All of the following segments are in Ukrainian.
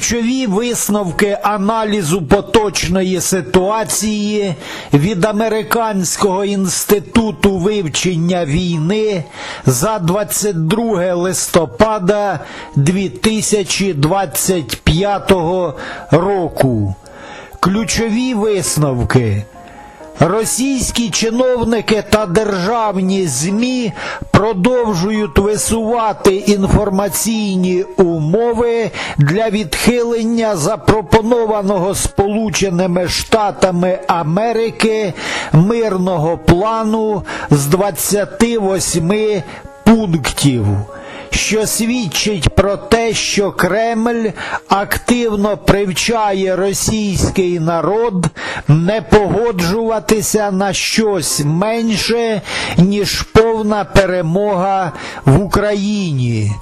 Ключові висновки аналізу поточної ситуації від Американського інституту вивчення війни за 22 листопада 2025 року. Ключові висновки. Російські чиновники та державні ЗМІ продовжують висувати інформаційні умови для відхилення запропонованого Сполученими Штатами Америки мирного плану з 28 пунктів що свідчить про те, що Кремль активно привчає російський народ не погоджуватися на щось менше, ніж повна перемога в Україні.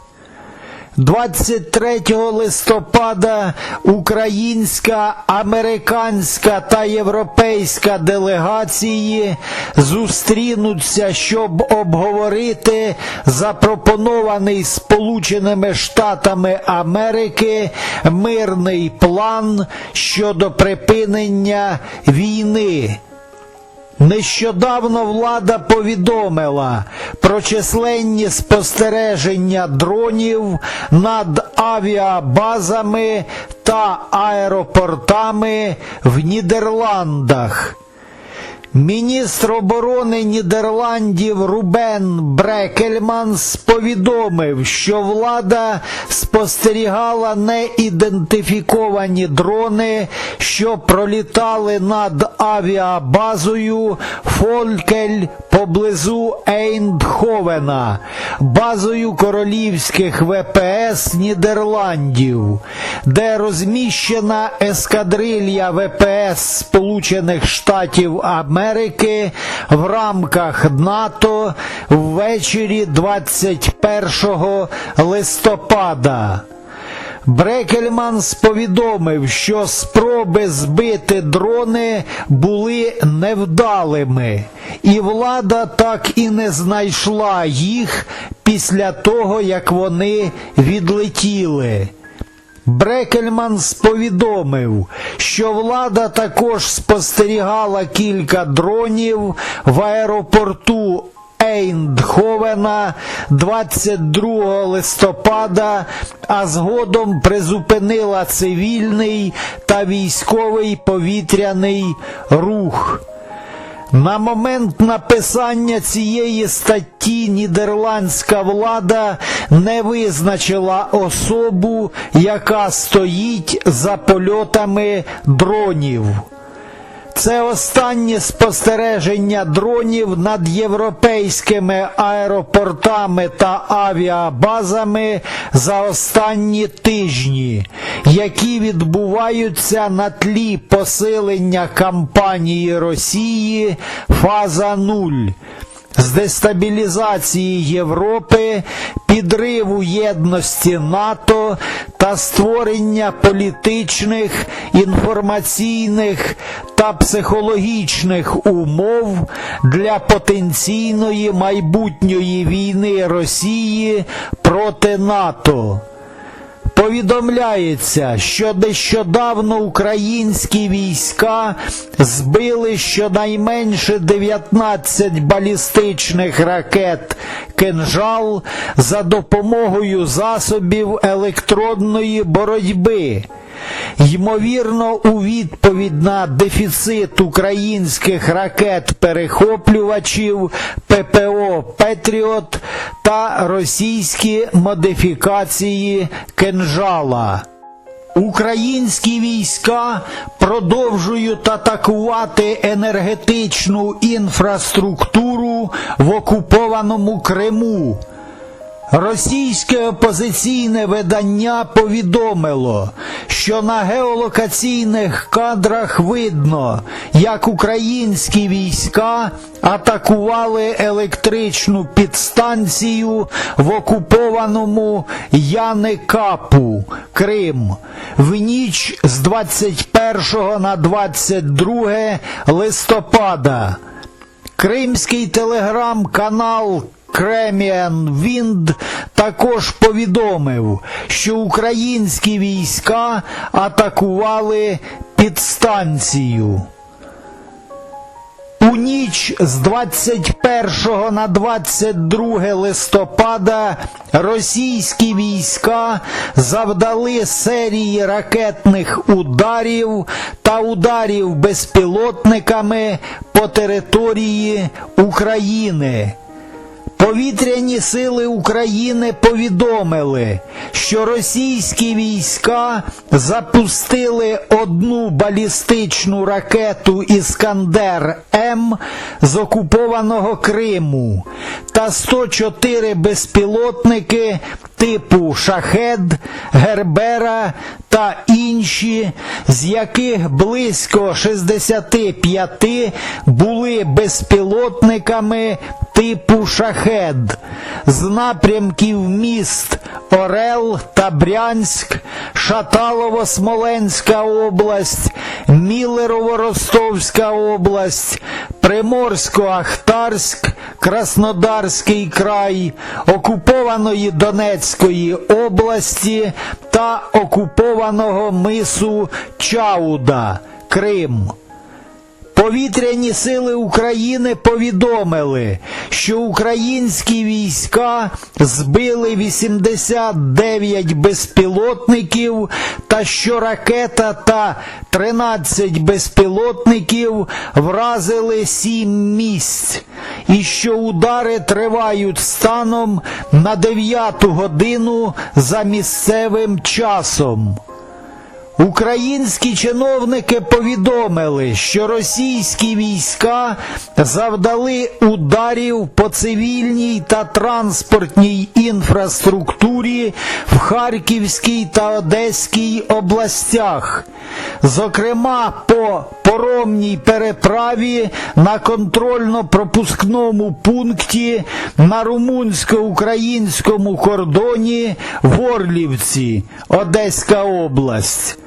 23 листопада українська, американська та європейська делегації зустрінуться, щоб обговорити запропонований Сполученими Штатами Америки мирний план щодо припинення війни. Нещодавно влада повідомила про численні спостереження дронів над авіабазами та аеропортами в Нідерландах. Міністр оборони Нідерландів Рубен Брекельманс повідомив, що влада спостерігала неідентифіковані дрони, що пролітали над авіабазою Фолькель поблизу Ейндховена, базою королівських ВПС Нідерландів, де розміщена ескадрилья ВПС Сполучених Штатів Америки в рамках НАТО ввечері 21 листопада. Брекельманс повідомив, що спроби збити дрони були невдалими, і влада так і не знайшла їх після того, як вони відлетіли. Брекельманс повідомив, що влада також спостерігала кілька дронів в аеропорту Ейндховена 22 листопада, а згодом призупинила цивільний та військовий повітряний рух. На момент написання цієї статті нідерландська влада не визначила особу, яка стоїть за польотами дронів. Це останнє спостереження дронів над європейськими аеропортами та авіабазами за останні тижні, які відбуваються на тлі посилення кампанії Росії Фаза 0 з дестабілізації Європи, підриву єдності НАТО та створення політичних, інформаційних та психологічних умов для потенційної майбутньої війни Росії проти НАТО. Повідомляється, що нещодавно українські війська збили щонайменше 19 балістичних ракет «Кинжал» за допомогою засобів електронної боротьби. Ймовірно, у відповідь на дефіцит українських ракет-перехоплювачів ППО Петріот та російські модифікації кинжала. Українські війська продовжують атакувати енергетичну інфраструктуру в окупованому Криму. Російське опозиційне видання повідомило, що на геолокаційних кадрах видно, як українські війська атакували електричну підстанцію в окупованому Яникапу, Крим, в ніч з 21 на 22 листопада. Кримський телеграм-канал Ukrainian Wind також повідомив, що українські війська атакували підстанцію. У ніч з 21 на 22 листопада російські війська завдали серії ракетних ударів та ударів безпілотниками по території України. Повітряні сили України повідомили, що російські війська запустили одну балістичну ракету Іскандер М з окупованого Криму та 104 безпілотники типу Шахед, Гербера та інші, з яких близько 65 були безпілотниками типу Шахед з напрямків міст Орел та Брянськ, Шаталово-Смоленська область, Мілерово-Ростовська область, Приморсько-Ахтарськ, Краснодарський край, окупованої Донецької області та окупованого мису Чауда, Крим. Повітряні сили України повідомили, що українські війська збили 89 безпілотників та що ракета та 13 безпілотників вразили 7 місць, і що удари тривають станом на 9 годину за місцевим часом. Українські чиновники повідомили, що російські війська завдали ударів по цивільній та транспортній інфраструктурі в Харківській та Одеській областях, зокрема по поромній переправі на контрольно-пропускному пункті на румунсько-українському кордоні в Орлівці, Одеська область.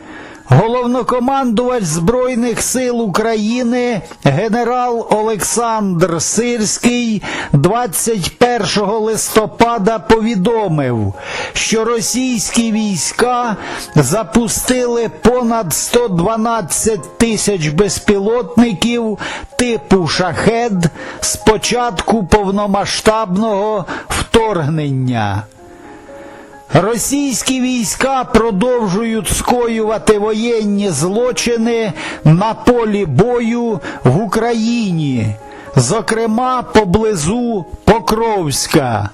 Головнокомандувач Збройних сил України генерал Олександр Сирський 21 листопада повідомив, що російські війська запустили понад 112 тисяч безпілотників типу шахед з початку повномасштабного вторгнення. Російські війська продовжують скоювати воєнні злочини на полі бою в Україні, зокрема поблизу Покровська.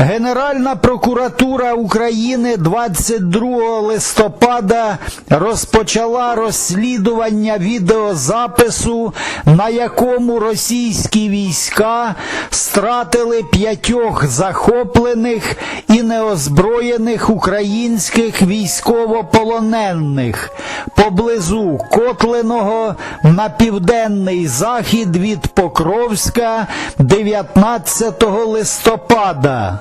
Генеральна прокуратура України 22 листопада розпочала розслідування відеозапису, на якому російські війська стратили п'ятьох захоплених і неозброєних українських військовополонених поблизу Котленого на південний захід від Покровська 19 листопада.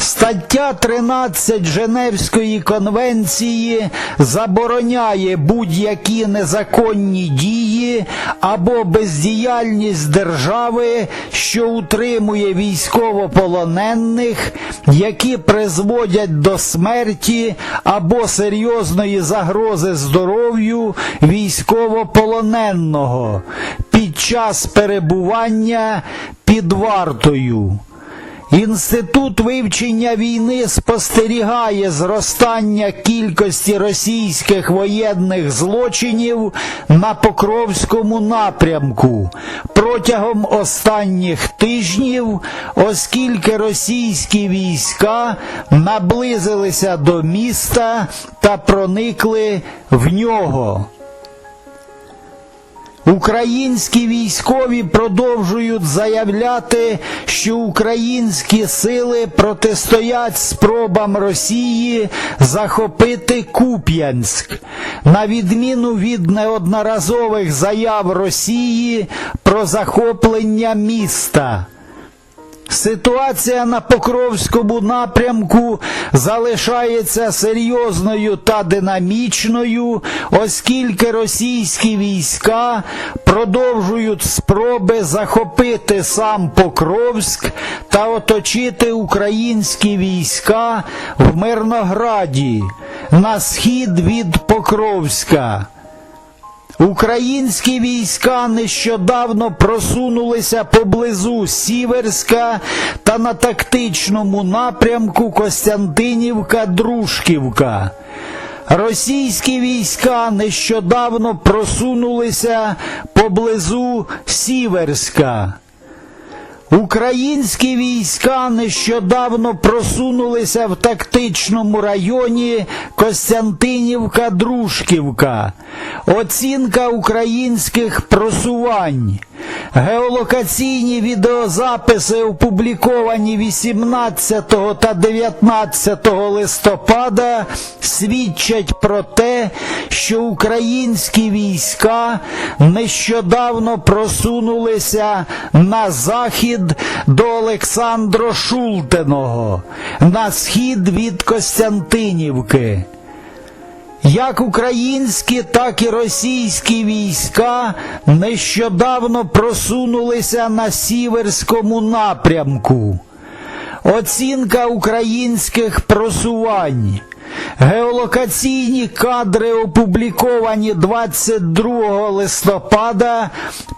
Стаття 13 Женевської конвенції забороняє будь-які незаконні дії або бездіяльність держави, що утримує військовополонених, які призводять до смерті або серйозної загрози здоров'ю військовополоненого під час перебування під вартою. Інститут вивчення війни спостерігає зростання кількості російських воєнних злочинів на Покровському напрямку протягом останніх тижнів, оскільки російські війська наблизилися до міста та проникли в нього. Українські військові продовжують заявляти, що українські сили протистоять спробам Росії захопити Куп'янськ, на відміну від неодноразових заяв Росії про захоплення міста. Ситуація на Покровському напрямку залишається серйозною та динамічною, оскільки російські війська продовжують спроби захопити сам Покровськ та оточити українські війська в Мирнограді на схід від Покровська. Українські війська нещодавно просунулися поблизу Сіверська та на тактичному напрямку Костянтинівка-Дружківка. Російські війська нещодавно просунулися поблизу Сіверська. Українські війська нещодавно просунулися в тактичному районі Костянтинівка-Дружківка. Оцінка українських просувань. Геолокаційні відеозаписи, опубліковані 18 та 19 листопада, свідчать про те, що українські війська нещодавно просунулися на захід до Олександро Шултеного, на схід від Костянтинівки. Як українські, так і російські війська нещодавно просунулися на сіверському напрямку. Оцінка українських просувань. Геолокаційні кадри, опубліковані 22 листопада,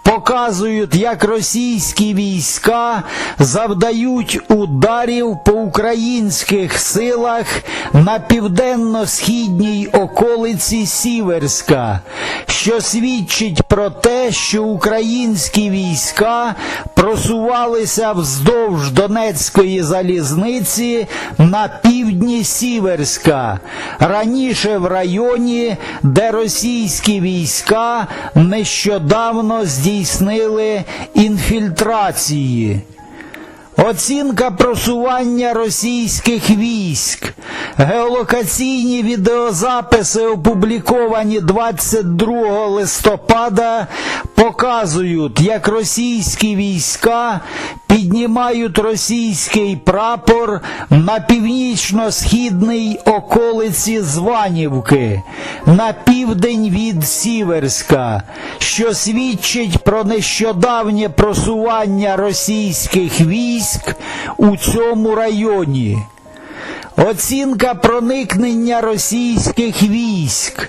показують, як російські війська завдають ударів по українських силах на південно-східній околиці Сіверська, що свідчить про те, що українські війська просувалися вздовж Донецької залізниці на півдні Сіверська, раніше в районі, де російські війська нещодавно здійснили інфільтрації. Оцінка просування російських військ. Геолокаційні відеозаписи, опубліковані 22 листопада, показують, як російські війська піднімають російський прапор на північно-східній околиці Званівки, на південь від Сіверська, що свідчить про нещодавнє просування російських військ у цьому районі. Оцінка проникнення російських військ.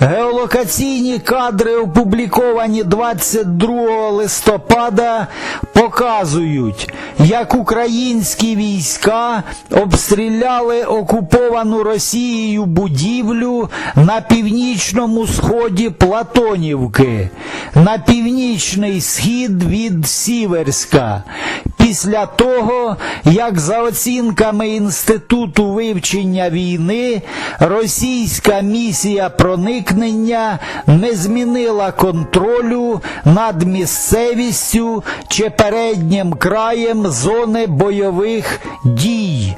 Геолокаційні кадри, опубліковані 22 листопада, показують, як українські війська обстріляли окуповану Росією будівлю на північному сході Платонівки, на північний схід від Сіверська. Після того, як за оцінками Інституту вивчення війни російська місія проникнення не змінила контролю над місцевістю чи переднім краєм зони бойових дій.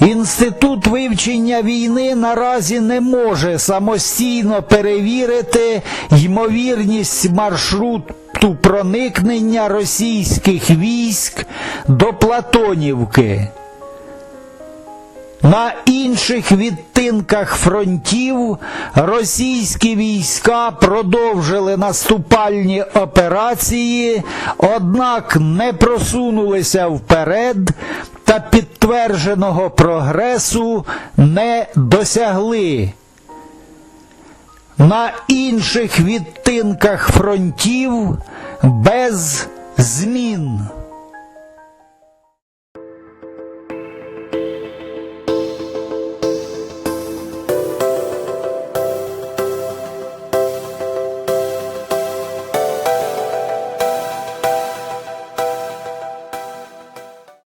Інститут вивчення війни наразі не може самостійно перевірити ймовірність маршруту проникнення російських військ до Платонівки. На інших відтинках фронтів російські війська продовжили наступальні операції, однак не просунулися вперед та підтвердженого прогресу не досягли. На інших відтинках фронтів без змін.